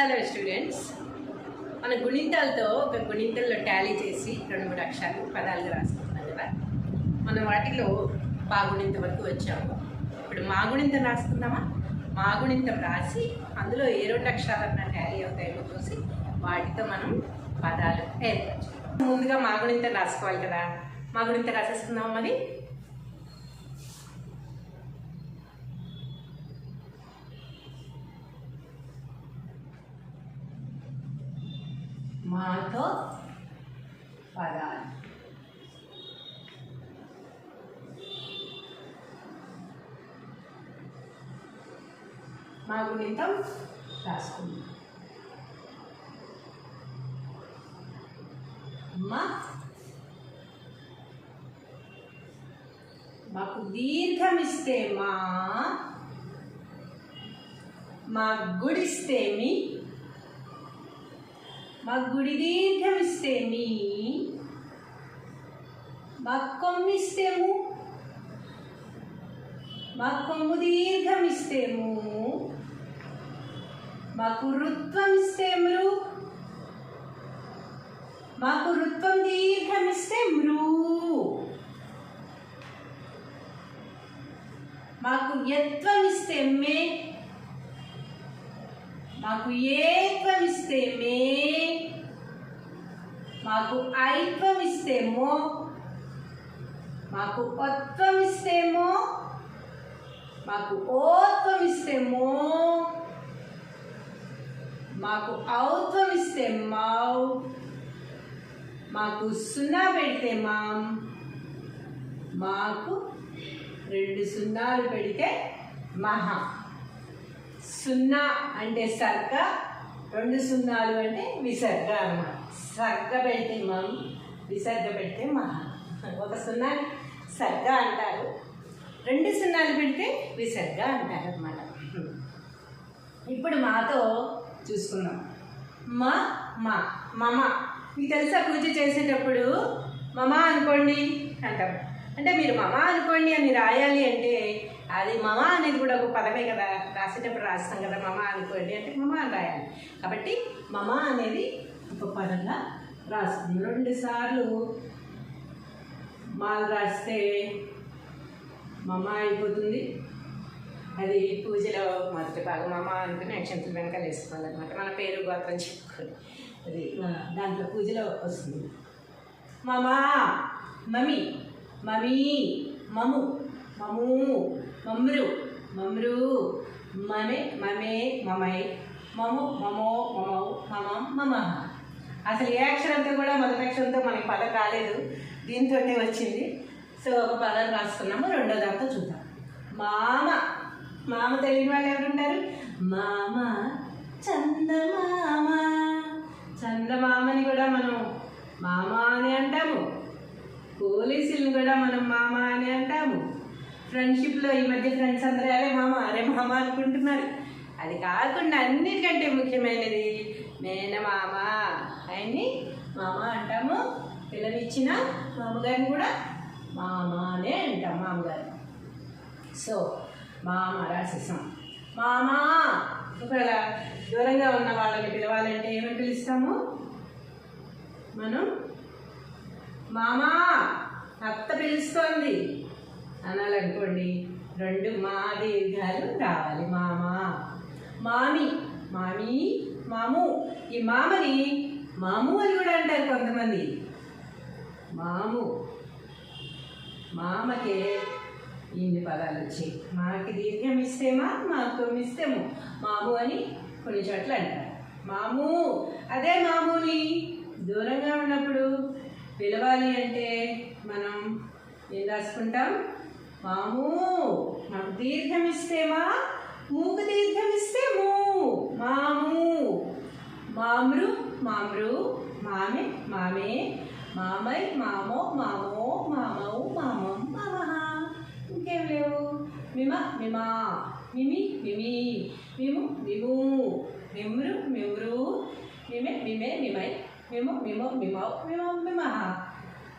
Hello students మన గుణింతాలతో ఒక గుణింతల్లో Tally చేసి రెండు మూడు అక్షరాలు పదాలుగా రాసుకుంటున్నాం కదా. మనం వాటిలో పాగుణింత వరకు వచ్చాము. ఇప్పుడు మా గుణింతం రాసుకుందామా? మా గుణింతం రాసి అందులో ఏ రెండు అక్షరాలన్నా టాలీ అవుతాయో చూసి వాటితో మనం పదాలు ఏర్పరచు ముందుగా మా గుణింతం రాసుకోవాలి కదా. మా గుణింతం మరి? మాతో పదాలు మా గుణితం రాసుకుందాం మా మాకు దీర్ఘం ఇస్తే మా మా గుడిస్తే మీ మా గుడి దీర్ఘం ఇస్తే మీ మా మక్కొమ్ము మా కొమ్ము దీర్ఘం ఇస్తేము మాకు రుత్వం ఇస్తే మృ మాకు రుత్వం దీర్ఘం ఇస్తే మృ మాకు యత్వం ఇస్తే మే మాకు ఏత్వం ఇస్తే మే మాకు ఐత్వం ఇస్తేమో మాకు ఒత్వం ఇస్తేమో మాకు ఓత్వం ఇస్తేమో మాకు ఔత్వం ఇస్తే మౌ మాకు సున్నా పెడితే మామ్ మాకు రెండు సున్నాలు పెడితే మహా. సున్నా అంటే సర్క రెండు సున్నాలు అంటే విసర్గ అన్నమాట. సర్గ పెడితే మం విసర్గ పెడితే మహా. ఒక సున్నా సర్గ అంటారు. రెండు సున్నాలు పెడితే విసర్గ అంటారు అన్నమాట ఇప్పుడు మాతో చూసుకుందాం. మా మా మమ. మీకు తెలుసా పూజ చేసేటప్పుడు మమ అనుకోండి అంటాం. అంటే మీరు మమ అనుకోండి అని రాయాలి అంటే అది మమ అనేది కూడా ఒక పదమే కదా రాసేటప్పుడు రాస్తాం కదా మమ అనుకోండి అంటే మమ అని రాయాలి. కాబట్టి మమ అనేది ఒక పదంగా రాస్తుంది రెండు సార్లు మాలు రాస్తే మమ అయిపోతుంది. అది పూజలో మొదటి భాగం అమ్మ అనుకుని అక్షంతులు వెనకాల వేసుకోవాలన్నమాట. మన పేరు గోత్రం చెప్పుకొని. అది దాంట్లో పూజలో వస్తుంది. మమా మమ్మీ మమీ మము మము. మమ్రు మమ్రు మమే మమే మమై మము మమో మమౌ మమం మమ అసలు ఏ అక్షరంతో కూడా మొదటి అక్షరంతో మనకి పదం రాలేదు. దీంతోనే వచ్చింది. సో ఒక పదం రాసుకున్నాము రెండో దాంతో చూద్దాం. మామ. మామ తెలియని వాళ్ళు ఎవరుంటారు? మామ చందమామ. చందమామని కూడా మనం మామ అని అంటాము. పోలీసుల్ని కూడా మనం మామ అని అంటాము. ఫ్రెండ్షిప్లో ఈ మధ్య ఫ్రెండ్స్ అందరూ అరే మామ అరే మామ అనుకుంటున్నారు. అది కాకుండా అన్నిటికంటే ముఖ్యమైనది మేనమామ ఆయన్ని మామ అంటాము. పిల్లనిచ్చిన మామగారిని కూడా మామ అనే అంటాం మామగారు. సో మామ రాసేసాం. మామా ఒకవేళ దూరంగా ఉన్న వాళ్ళని పిలవాలంటే ఏమని పిలుస్తాము? మనం మామా అత్త పిలుస్తోంది. అనాలనుకోండి. రెండు మా దీర్ఘాలు రావాలి మామ. మామి మామి మాము. ఈ మామని మాము అని కూడా అంటారు కొంతమంది. మాము మామకే ఇన్ని పదాలు వచ్చాయి. మాకి దీర్ఘం ఇస్తేమా మాకు ఇస్తేము మాము అని కొన్ని చోట్ల అంటారు. మాము అదే మామూని దూరంగా ఉన్నప్పుడు పిలవాలి అంటే మనం ఏం రాసుకుంటాం? మాము మాకు దీర్ఘం ఇస్తే మా మూకు దీర్ఘం ఇస్తే మూ మాము. మామ్రు మామ్రు మామె మామే. మామై మామో మామో మామౌ మామం మామహ. ఇంకేం లేవు. మిమ మిమా. మిమి మిమి. మిము మిము. మిమ్రు మిమ్రు. మిమె మిమే మిమై. మిము మిమో మిమౌ మిమం మిమహ.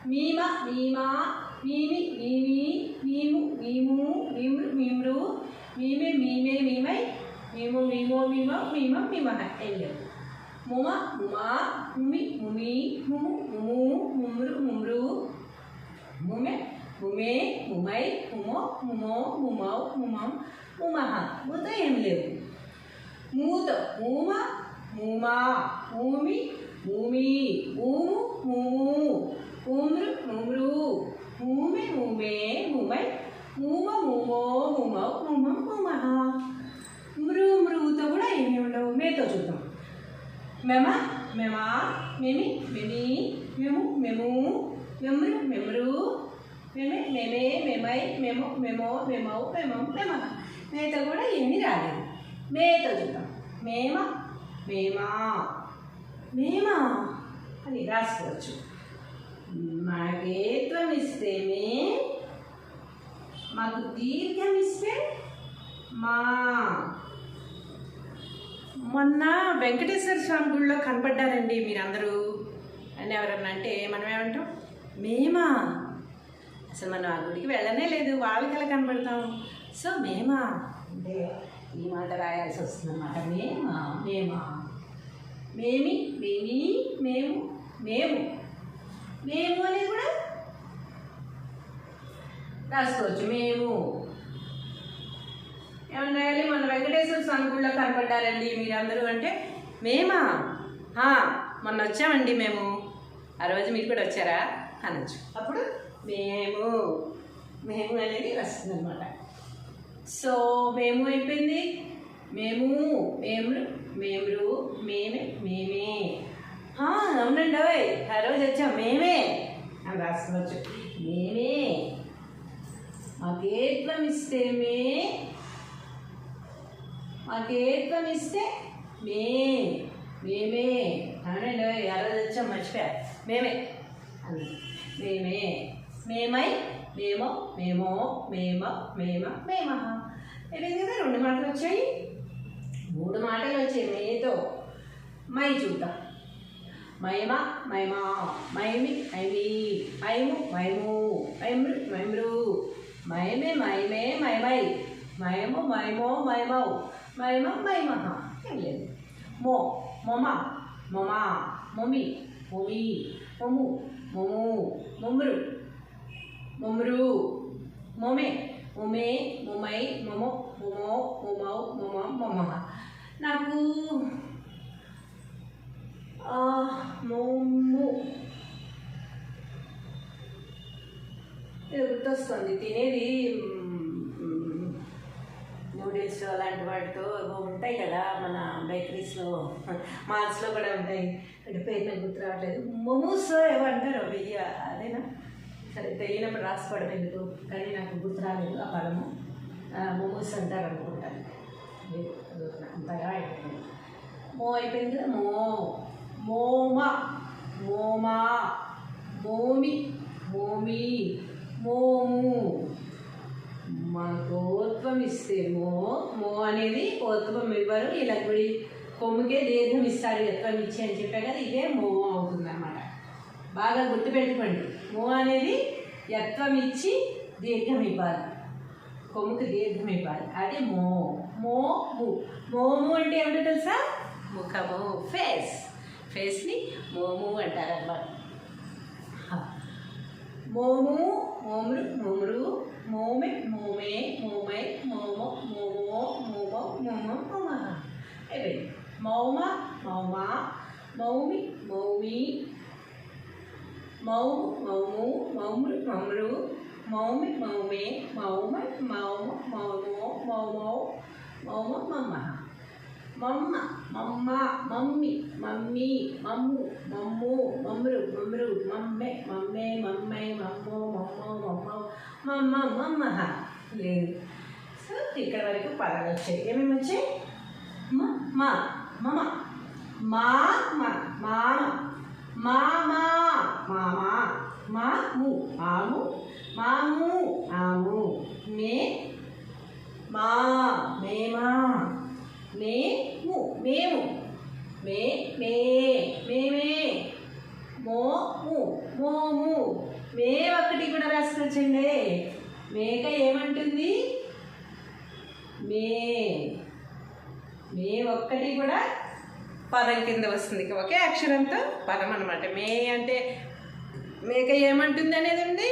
మీమ మీమా. మీమి మీమి మీము మీము మీమ్రు మీమ్రు మీమే మీమే మీమై మీము మీమో మీమో మీమ మీమహ ఏం లేవు ముమ ముమా ముమి ముమి ముము ముము ముమ్రు ముమ్రు ముమె ముమే ముమై ముమో ముమో ముమౌ ముమం ముమహ మూతో ఏం లేవు మూతో మూమ మూమా మూమి మూమి మూము మూము మూమ్రు ముమ్రు మూమి మూమే ముమై మూమ మూమో ముమౌ ముమం ముమహ మృ మృతో కూడా ఏమి ఉండవు. మేతో చూద్దాం. మెమ? మెమా? మెమి? మెమి? మేము? మేము? మెమ్రు మెమ్రు మేమే మేమే మేమై మేము మేమో మేమౌ మేమం మేమ. మేతో కూడా ఏమి రాలేదు. మేతో చూద్దాం. మేమ? మేమా? మేమా? అని రాసుకోవచ్చు. మాకేత్వం ఇస్తేనే మాకు దీర్ఘం ఇస్తే మా మొన్న వెంకటేశ్వర స్వామి గుడిలో కనపడ్డారండి మీరందరూ. అని ఎవరన్నా అంటే మనం ఏమంటాం? మేమా? అసలు మనం ఆ గుడికి వెళ్ళనే లేదు వాళ్ళకి ఎలా కనపడతాం సో మేమా? అంటే ఈ మాట రాయాల్సి వస్తుంది అన్నమాట మేమా? మేమా? మేమి? మేమీ? మేము? మేము? మేము అనేది కూడా రాసుకోవచ్చు. మేము ఏమన్నా రాయాలి? మన వెంకటేశ్వర స్వామి గుడిలో కనపడ్డారండి మీరందరూ అంటే మేమా? "ఆ, మొన్న వచ్చామండి మేము. ఆ రోజు మీరు కూడా వచ్చారా? అనొచ్చు. అప్పుడు? మేము మేము అనేది వస్తుంది అనమాట సో మేము అయిపోయింది. మేము మేము మేమే మేమే. "ఆ, అవునండి ఓయ్ ఆ రోజు వచ్చాం మేమే. అని రాసుకోవచ్చు. మేమే. మాకేత్వం ఇస్తే మే. మాకేత్వం ఇస్తే మే. మేమే. అవునండి ఓయ్ ఆ రోజు వచ్చాం మర్చిపోయా. మేమే. మేమే. మేమై మేమో మేమో మేమ మేమ మేమ అయిపోయింది కదా రెండు మాటలు వచ్చాయి? మూడు మాటలు వచ్చాయి మేతో. మై చూద్దాం. మైమ మైమా మైమి మైమి మైము మైము మైమ్రు మైమ్రు మైమే మైమే మైమై మైము మైమో మైమౌ మైమ మైమహ ఏం లేదు మో మొమ మొమా మొమి మొమి మొము మొము మొమ్రు మొమ్రు మొమే మొమే మొమై మొమో మొమో మొమౌ మొమ మొమహ నాకు ఆ, మొమ్ము ఇది గుర్తొస్తుంది తినేది నూడిల్స్ అలాంటి వాటితో ఉంటాయి కదా మన బేకరీస్లో మాల్స్లో కూడా ఉంటాయి. అంటే పేరు నాకు గుర్తు రావట్లేదు. మోమోస్ ఏవో అంటారు అవి అదేనా? సరే తెలియనప్పుడు రాసుకోవడం ఎందుకు? కానీ నాకు గుర్తు రాలేదు ఆ పదము. మొమోస్ అంటారు అనుకుంటాను అంతగా అయిపోయింది. మో అయిపోయింది కదా? మో. మోమ మోమా మోమి మోమి మోము. మాకు ఓత్వం ఇస్తే మో మో అనేది ఓత్వం ఇవ్వరు. ఇలా గుడి కొమ్ముకే దీర్ఘం ఇస్తారు ఎత్వం ఇచ్చి అని చెప్పా కదా ఇదే మో అవుతుందన్నమాట. బాగా గుర్తుపెట్టుకోండి. మో అనేది ఎత్వం ఇచ్చి దీర్ఘం ఇవ్వాలి. కొమ్ముకి దీర్ఘం ఇవ్వాలి. అది మో. మో ము మోము అంటే ఏమిటో తెలుసా? ముఖము. ఫేస్. ఫేస్ని మోము అంటారు అన్నమాట. మోము మోమురు మోమురు మోమె మోమే మోమై మోమో మోమో మోమో మోమో మోమ. అయిపోయింది మౌమ మౌమా మౌమి మౌమి మౌము మౌము మౌమురు మౌమురు మౌమి మౌమే మౌమ మౌమ మౌమో మౌమౌ మౌమ మమ్మ. మమ్మ. మమ్మ మమ్మీ మమ్మీ మమ్ము మమ్ము మమ్రు మమ్రు మమ్మె మమ్మే మమ్మే మమ్మో మమ్మో మమ్మో మమ్మ మమ్మ. లేదు. సో ఇక్కడ వరకు పదాలు వచ్చాయి. ఏమేమి వచ్చాయి? మ మా మమ. మా మామ. మామా మామా మాము ఆము మాము. ఆము మే మా మేమా మేము మేము మే మే. మేమే మోము మోము మే. ఒకటి కూడా రాసుకొచ్చండి. మేక ఏమంటుంది? మే. మే ఒక్కటి కూడా పదం కింద వస్తుంది. ఒకే అక్షరంతో పదం అనమాట మే అంటే మేక ఏమంటుంది అనేది ఉంది?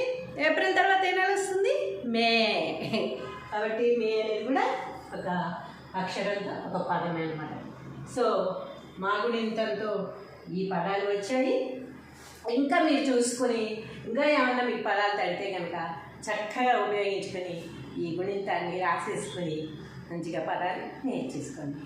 ఏప్రిల్ తర్వాత ఏ నెల వస్తుంది? మే. కాబట్టి మే అనేది కూడా ఒక అక్షరంతో ఒక పదమే అనమాట సో మాగుడింతంతో ఈ పదాలు వచ్చాయి. ఇంకా మీరు చూసుకొని ఇంకా ఏమన్నా మీకు పదాలు తడితే కనుక చక్కగా ఉపయోగించుకొని ఈ గుణింతాన్ని రాసేసుకొని మంచిగా పదాలు నేర్చేసుకోండి.